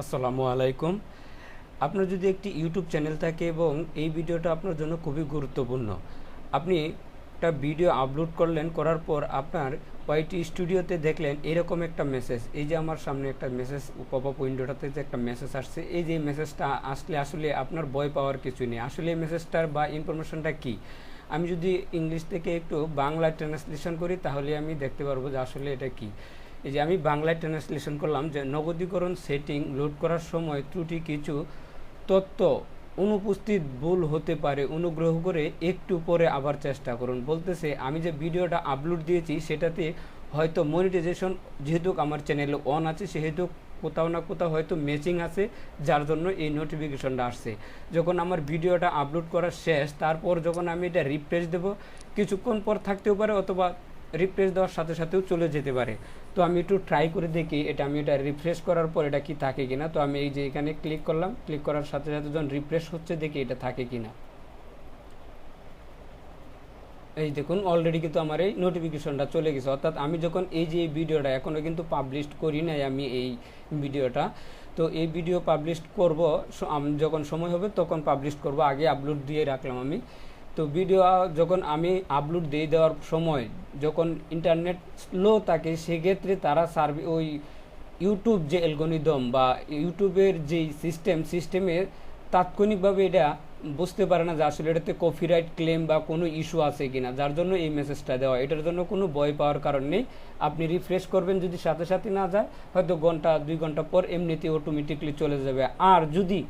আসসালামু আলাইকুম। আপনার যদি একটি ইউটিউব চ্যানেল থাকে এবং এই ভিডিওটা আপনার জন্য খুবই গুরুত্বপূর্ণ, আপনি একটা ভিডিও আপলোড করলেন, করার পর আপনার ওয়াইটি স্টুডিওতে দেখলেন এরকম একটা মেসেজ এই যে আমার সামনে একটা মেসেজ পপ আপ উইন্ডোটাতে যে একটা মেসেজ আসছে, এই যে মেসেজটা আসলে আসলে আপনার ভয় পাওয়ার কিছু নেই। আসলে এই মেসেজটার বা ইনফরমেশনটা কী? আমি যদি ইংলিশ থেকে একটু বাংলা ট্রান্সলেশন করি, তাহলে আমি দেখতে পারব যে আসলে এটা কী। এই যে আমি বাংলায় ট্রান্সলেশন করলাম যে নগদীকরণ সেটিং লোড করার সময় ত্রুটি কিছু তথ্য অনুপস্থিত ভুল হতে পারে, অনুগ্রহ করে একটু পরে আবার চেষ্টা করুন। বলতেছে, আমি যে ভিডিওটা আপলোড দিয়েছি সেটাতে হয়তো মনিটাইজেশন যেহেতু আমার চ্যানেলে অন আছে, সেহেতু কোথাও না কোথাও হয়তো ম্যাচিং আছে, যার জন্য এই নোটিফিকেশনটা আসছে। যখন আমার ভিডিওটা আপলোড করা শেষ, তারপর যখন আমি এটা রিফ্রেশ দেব, কিছুক্ষণ পর থাকতেও পারে অথবা রিফ্রেশ দেওয়ার সাথে সাথেও চলে যেতে পারে। তো আমি একটু ট্রাই করে দেখি এটা আমি এটা রিফ্রেশ করার পর এটা কি থাকে কিনা। তো আমি এই যে এখানে ক্লিক করলাম ক্লিক করার সাথে সাথে যখন রিফ্রেশ হচ্ছে দেখি এটা থাকে কিনা। এই দেখুন অলরেডি কিন্তু আমার এই নোটিফিকেশনটা চলে গেছে। অর্থাৎ আমি যখন এই যে এই ভিডিওটা এখনও কিন্তু পাবলিশ করি নাই আমি এই ভিডিওটা তো এই ভিডিও পাবলিশ করব যখন সময় হবে তখন পাবলিশ করব, আগে আপলোড দিয়ে রাখলাম আমি। তো ভিডিও যখন আমি আপলোড দিয়ে দেওয়ার সময় যখন ইন্টারনেট স্লো থাকে, সেক্ষেত্রে তারা সার্ভি ওই ইউটিউব যে অ্যালগোনিদম বা ইউটিউবের যে সিস্টেম সিস্টেমের তাৎক্ষণিকভাবে এটা বুঝতে পারে না যে আসলে এটাতে কপিরাইট ক্লেম বা কোনো ইস্যু আছে কিনা। যার জন্য এই মেসেজটা দেওয়া এটার জন্য কোনো ভয় পাওয়ার কারণ নেই। আপনি রিফ্রেশ করবেন যদি সাথে সাথে না যায়, হয়তো ঘণ্টা, দুই ঘণ্টা পর এমনিতে অটোমেটিকলি চলে যাবে। আর যদি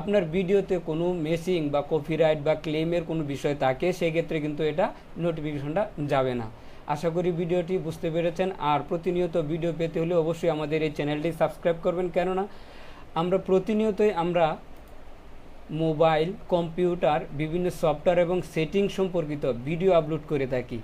আপনার ভিডিওতে কোনো মেসিং বা কপিরাইট বা ক্লেমের কোনো বিষয় থাকে, সেক্ষেত্রে কিন্তু এটা নোটিফিকেশনটা যাবে না। আশা করি ভিডিওটি বুঝতে পেরেছেন। আর প্রতিনিয়ত ভিডিও পেতে হলে অবশ্যই আমাদের এই চ্যানেলটি সাবস্ক্রাইব করবেন। কেননা, আমরা প্রতিনিয়তই আমরা মোবাইল কম্পিউটার বিভিন্ন সফটওয়্যার এবং সেটিং সম্পর্কিত ভিডিও আপলোড করে থাকি।